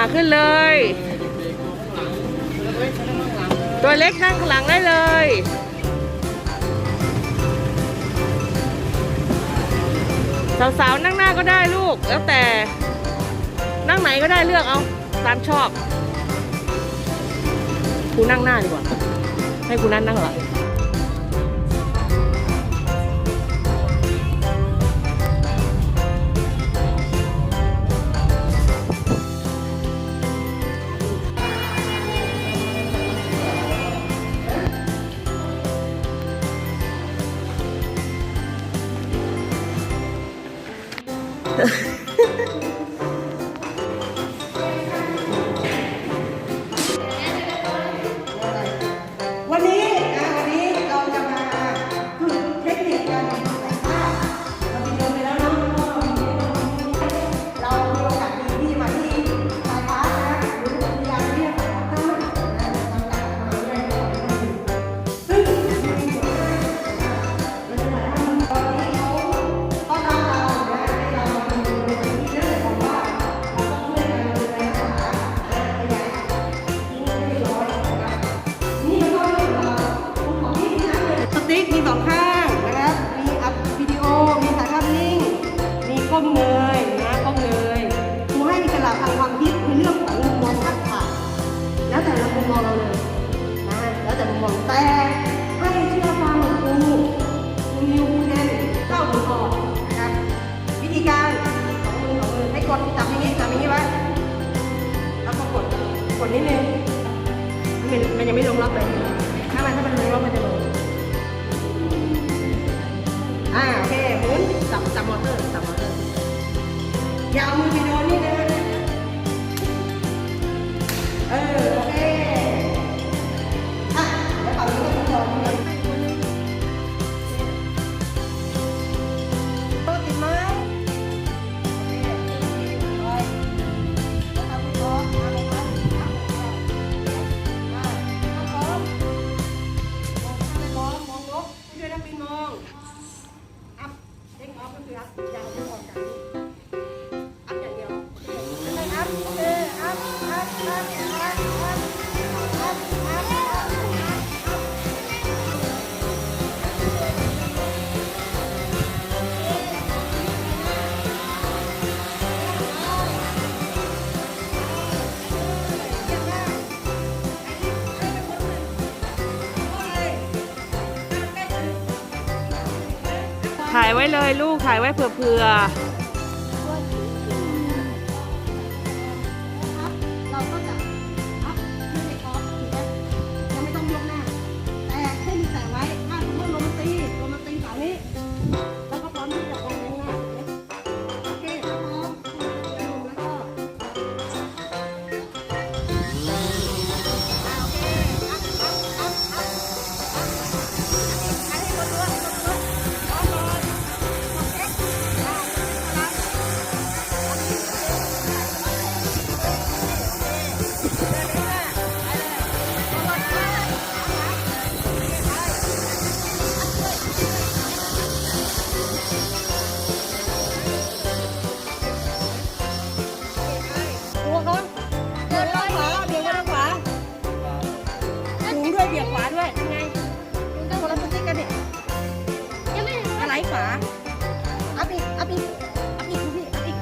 าขึ้นเลย ตัวเล็กนั่งหลังได้เลยสาวๆนั่งหน้าก็ได้ลูก แล้วแต่ นั่งไหนก็ได้เลือกเอาตามชอบกูนั่งหน้าดีกว่า ให้กูนั่งนั่งหลัง 嗯 Now moving. ไว้เลยลูกถ่ายไว้เผื่อาอัพอีกอัพคุณพี่อภิ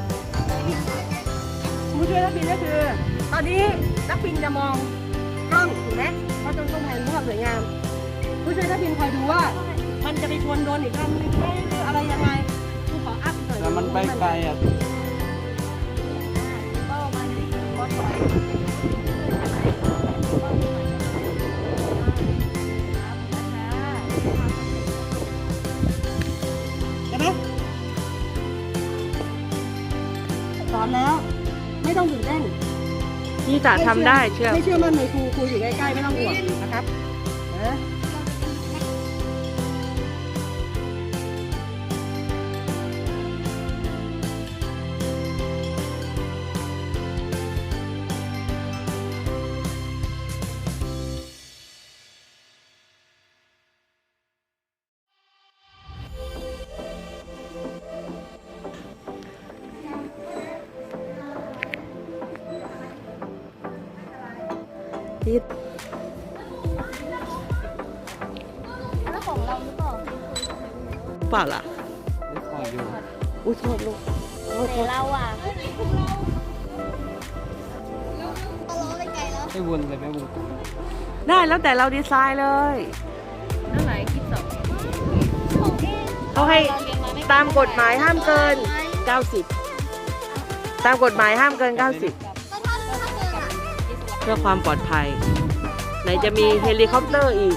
คุณช่วยนักบินก็คือ ตอนนี้นักบินจะมองกล้องถูกไหมเพราจะต้องถ่ายรูปสวยงามคุณช่วยนักบินคอยดูว่า มันจะไปชนโดนอีกครั้งหรืออะไรยังไงคุณขออัพหน่อยแต่มันไปไกลอะ จะทำได้เชื่อ ไม่เชื่อมั่นในครูครูอยู่ใกล้ๆไม่ต้องห่วงนะครับเอ ปล่าล่ะไม่คอยอยู่อุ้ยโทษลูกโทษโทแต่ษเราอะของเราเราล้อไปไกลแล้วไม่วนเลยไม่วนได้แล้วแต่เราดีไซน์เลยนั่นไหนคิดสองของเองเขาให้รเรียนไตามกฎหมายห้ามเกิน 90 ตามกฎหมายห้ามเกิน 90ก็ถ้าถ้าเกินอะเพื่อความปลอดภัย ไหนจะมีเฮลิคอปเตอร์อีก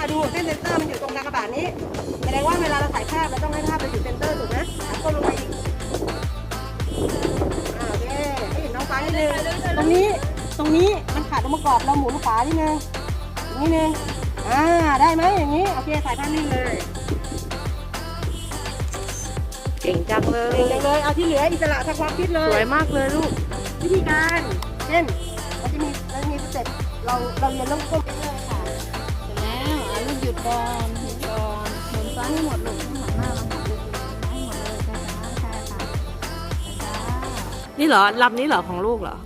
อร์อยู่นี่อะดูเส้นเซนเตอร์มันอยู่ตรงกากบาทนี้แสดงว่าเวลาเราถ่ายภาพเราต้องให้ภาพเราอยู่เซนเตอร์ถูกไหมหันก้มลงไปอีกอ่าโอเคให้เห็นน้องฟ้านิดนึงตรงนี้ตรงนี้มันขาดองค์ประกอบเราหมุนขวานิดนึงนิดนึงอ่าได้ไหมอย่างนี้โอเคถ่ายภาพนิ่งเลยเก่งจังเลเก่งยจังเลยเอาที่เหลืออิสระทางความคิดเลสวยย มากเลยลูก วิธีการ เช่นเราจะมีเราจะมีสเต็ปเราเราเรียนเริ่มต้น นี่เหรอลำนี้เหรอของลูกเหรอ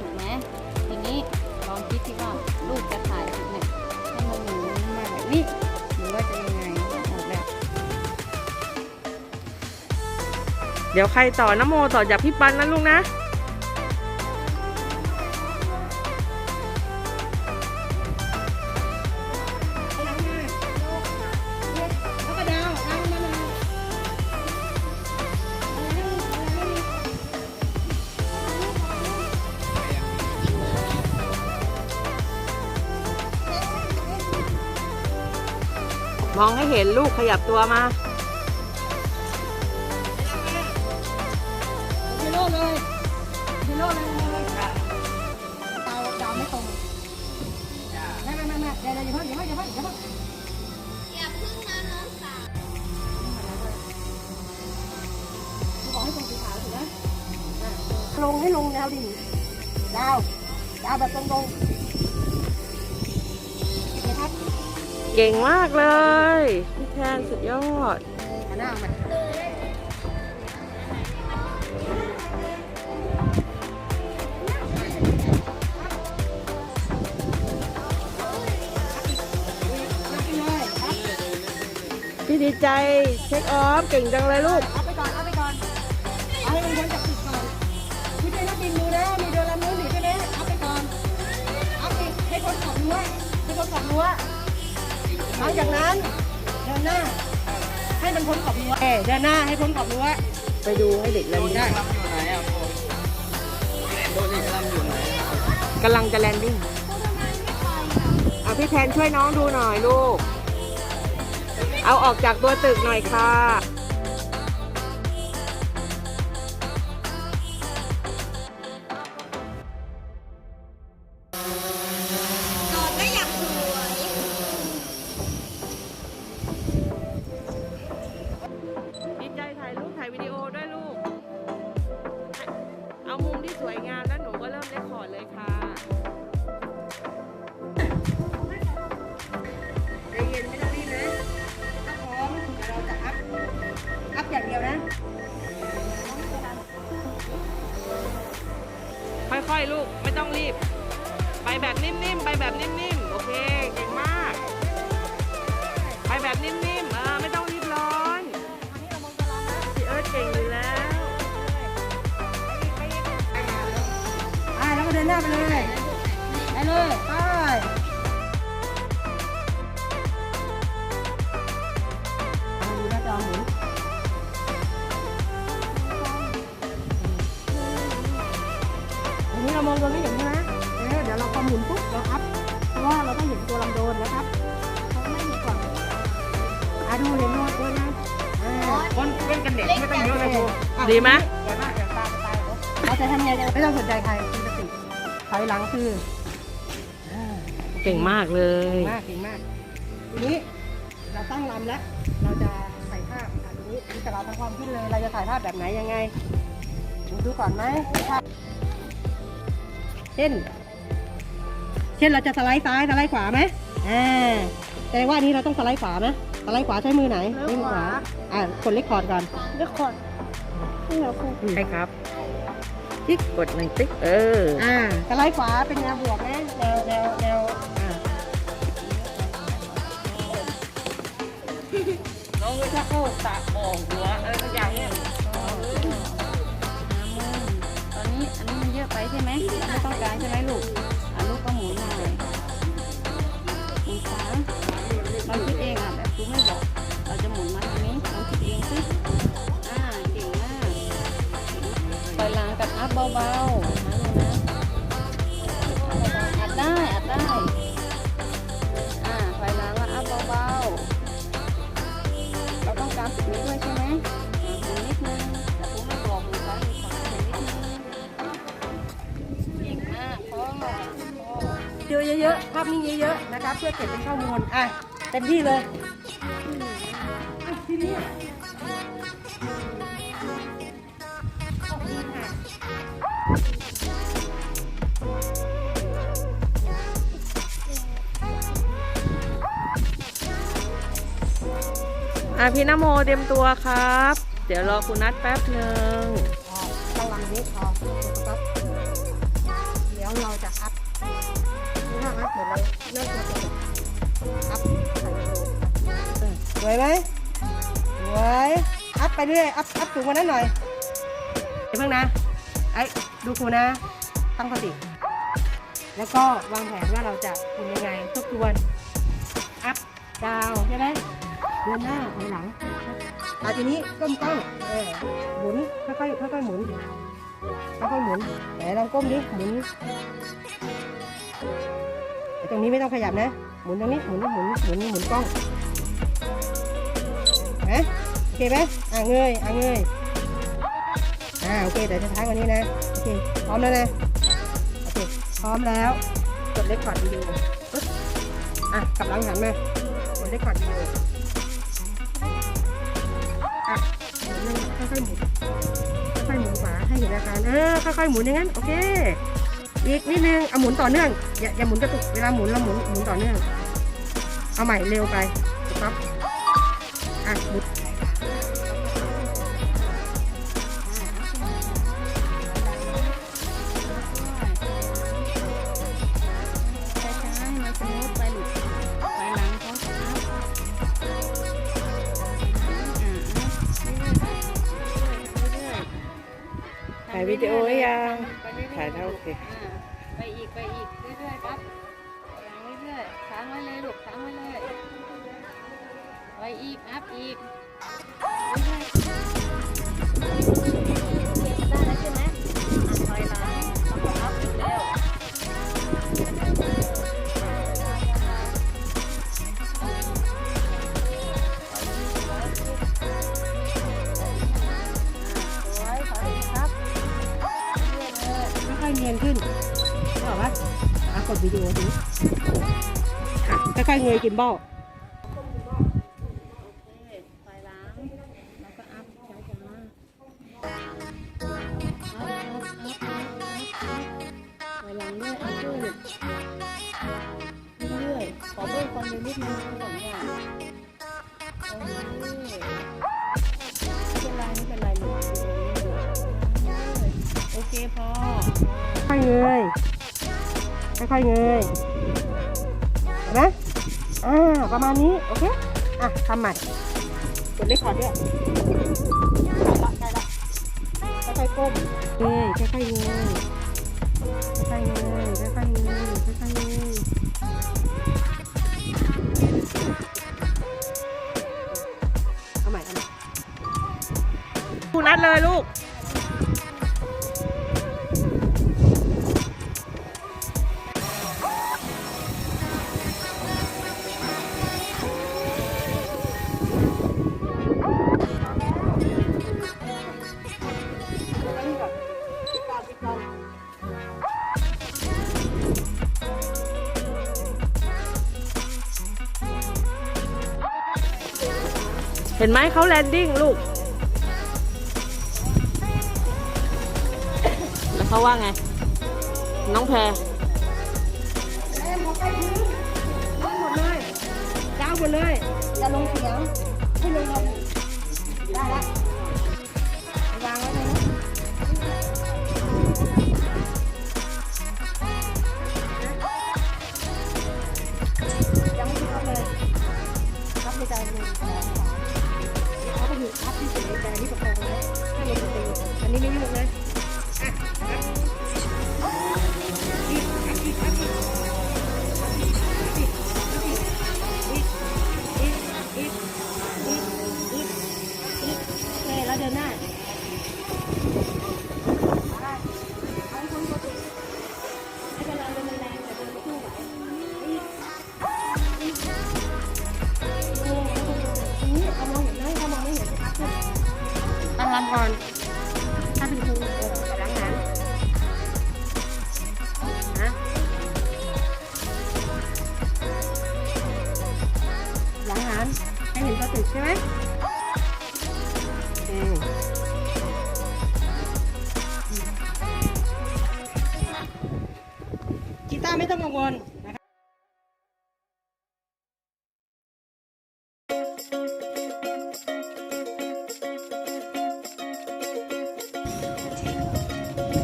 ถูกไหมทีนี้ลองคิดที่ว่าลูกจะถ่ายถูกไหมให้มันหมุนมาแบบนี้หรือว่าจะยังไงออกแบบเดี๋ยวใครต่อน้ำโมต่อจากพี่ปันนะลูกนะ ให้เห็นลูกขยับตัวมาฮีโร่เลยฮีโร่เลยเลยดาวดาวไม่ตรงไม่ไม่ไม่ไม่เดี๋ยวเดี๋ยวอย่าเพิ่งอย่าเพิ่งอย่าเพิ่งอย่าเพิ่งอย่าพึ่งนะน้องสาวขอให้ตรงสีขาวถูกไหมลงให้ลงแนวดิ่งดาวดาวแบบตรงๆ ก่งมากเลยพี่แทนสุดยอดหน้ามาพี่ดีใจเช็คออฟเก่งจังเลยลูกเอาไปก่อน เอาไปก่อนเอาให้มันพ้นจากติดก่อนพี่เป็นนักบินดูนะมีเรือลำนู้นอยู่ใช่ไหมเอาไปก่อนเอาไปให้พ้นขอบรั้วให้พ้นขอบรั้ว หลังจากนั้นเดินหน้า ให้มันพ้นขอบรั้วเอ้ยเดินหน้าให้พ้นขอบรั้วไปดูให้เด็กแลนดิ้งได้ลำอยู่ไหนอะโบโดนอีกลำอยู่ไหนกำลังจะแลนดิ้งเอาพี่แทนช่วยน้องดูหน่อยลูก เอาออกจากตัวตึกหน่อยค่ะ ดินหน้าไปเลยไปเลยไปเอาดูหน้าจอหมุนอันนี้เรามองโดนไม่เห็นใช่ไหมเออเดี๋ยวเราพอหมุนปุ๊บเราอัพเพราะว่าเราต้องเห็นตัวลำโดนนะครับเขาไม่มีกล่องอะดูเห็นโน้ตด้วยนะอ่าคนเล่นกันเด็กไม่ต้องเยอะนะครูอะดีไหมเดี๋ยวมากเดี๋ยวตาจะตายเขาเราจะทำยังไงไม่ต้องสนใจใครมีสติ ถอยหลังคืออ่าเก่งมากเลเก่ย งมากเก่งมากทีนี้เราตั้งลำแล้ว เราจะถ่ายภาพอะทีนี้แต่เราทำความคิดเลย เราจะถ่ายภาพแบบไหนยังไงดูดูก่อนไหมภาพเช่น เช่นเราจะสไลด์ซ้ายสไลด์ขวาไหมอ่าแสดงว่าอันนี้เราต้องสไลด์ขวาไหมสไลด์ขวาใช้มือไหนมือขวา อ่ากดเลคคอร์ดก่อน เลคคอร์ดนี่เหรอครู ใช่ครับ ติ๊กกดหนึ่งติ๊กเออ อ่าสไลด์ขวาเป็นแนวบวกนะแนวแนวแนวอ่าน้องถ้าเข้าตาออกหัวอะไรสักอย่างเนี่ยตอนนี้อันนี้มันเยอะไปใช่ไหมเราไม่ต้องการใช่ไหม ๆนะครับเพื่อเก็บเป็นข้อมูล อะ เต็มที่เลยอะทีนี้อะอะพี่นโมเตรียมตัวครับ เดี๋ยวรอคุณนัดแป๊บหนึ่งอะตั้งลำนี้พอครับ เดี๋ยวเราจะ ไหมดเลยเลิกตัวตัวอัพใส่ไปเลยสวยไหมสวยอัพไปเรื่อยอัพอัพสูงกว่านั้นหน่อยเดี๋ยวเพิ่งนะไอ้ดูครูนะตั้งสติแล้วก็วางแผนว่าเราจะทำยังไงทบทวนอัพดาวใช่ไหมเดินหน้าถอยหลังอะทีนี้ก้มก้องเออหมุนค่อยๆค่อยๆหมุนค่อยๆหมุนไหนลองก้มดิหมุน ตรงนี้ไม่ต้องขยับนะ หมุนตรงนี้ หมุน หมุน หมุน หมุนกล้องนะโอเคไหมอะเงย อะเงย อ่า โอเคเดี๋ยวจะท้ายกว่านี้นะ โอเค พร้อมแล้วนะ โอเค พร้อมแล้ว กดเลคคอร์ดวิดีโออะกลับหลังหันมากดเลคคอร์ดวิดีโออะหมุนค่อยๆหมุน ค่อยๆหมุนขวาให้เห็นอาการเออค่อยๆหมุนอย่างนั้น โอเค อีกนิดนึงเอาหมุนต่อเนื่อง อย่าอย่าหมุนกระตุกเวลาหมุนเราหมุนหมุนต่อเนื่อง เอาใหม่เร็วไปครับอะหมุน อีก อัพอีกเรื่อยๆได้แล้วใช่ไหมอะถอยหลังแล้วก็อัพอีกเร็วสวยขอครับค่อยเลยค่อยเนียนขึ้นบอกว่าอะกดวิดีโอดูอะค่อยๆเงยกิมบอ เงยค่อยๆเงยเห็นไหมอ่าประมาณนี้ โอเค อะทำใหม่กดเลคคอร์ดด้วยได้ละค่อยๆก้มเงยค่อยๆเงยค่อยๆเงยค่อยๆเงยค่อยๆเงยเอาใหม่เอาใหม่ลูกนัดเลยลูก นไหมเขาแลนดิ้งลูก แล้วเขาว่าไง น้องแพรเล่นหมดเลยยาวหมดเลยอย่าลงเสียงให้ลงลงได้ละวางไว้เลยนะยังไม่ทับเลยทับในใจเลย ทับที่สุดในใจที่ประคองนะให้ลงตีอันนี้ไม่ยุ่งนะอะ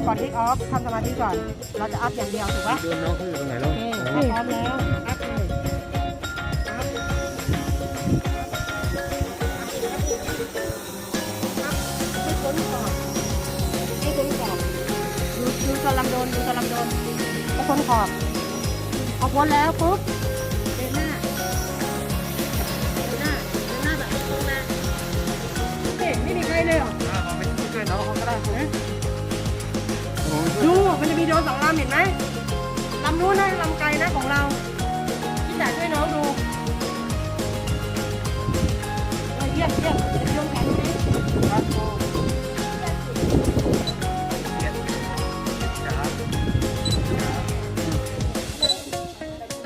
ก่อนทิกออฟทำสมาธิก่อน เราจะอัพอย่างเดียวถูกปะโดนน้องเขาอยู่ตรงไหนแล้วโอเคพร้อมแล้วอัพเลยอัพให้พ้นก่อนให้พ้นก่อนดูดูตะลำโดนดูตะลำโดนให้พ้นขอบพอพ้นแล้วปุ๊บเดินหน้าเดินหน้าเดินหน้าแบบตรงนะเฮ้ยไม่มีใครเลยเหรอไปช่วยน้องเขาก็ได้ฮะดูมันจะมี โดนสองลำเห็นไหมลำนู้นนะลำไกลนะของเราพี่จ๋าช่วยน้องดูเออเยี่ยมเยี่ยมจะไปลงแขนตรงนี้ครับ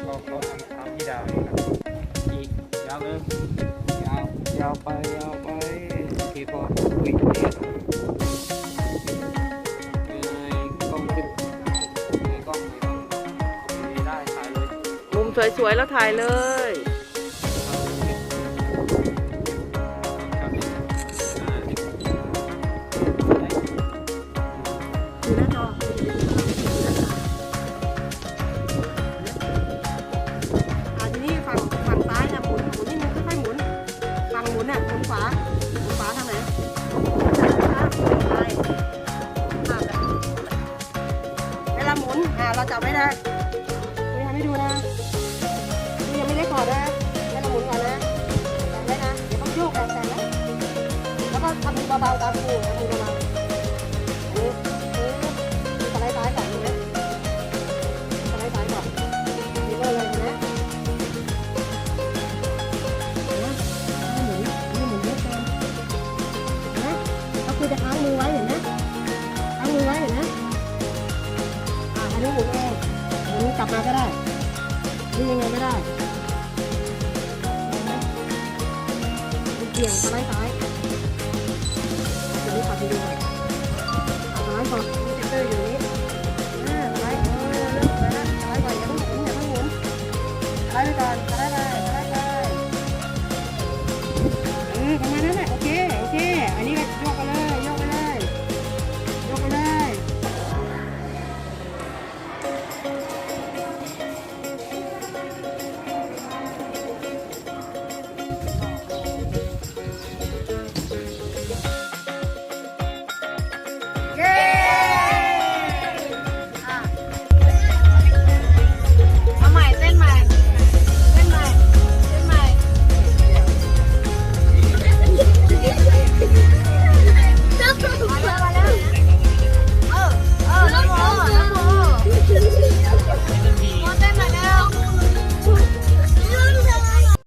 โอ้เขาทำตามที่ดาวนี่ครับยาวเลยยาวยาวไปยาวไปโอเคก็วิ่ง สวยๆ แล้วถ่ายเลย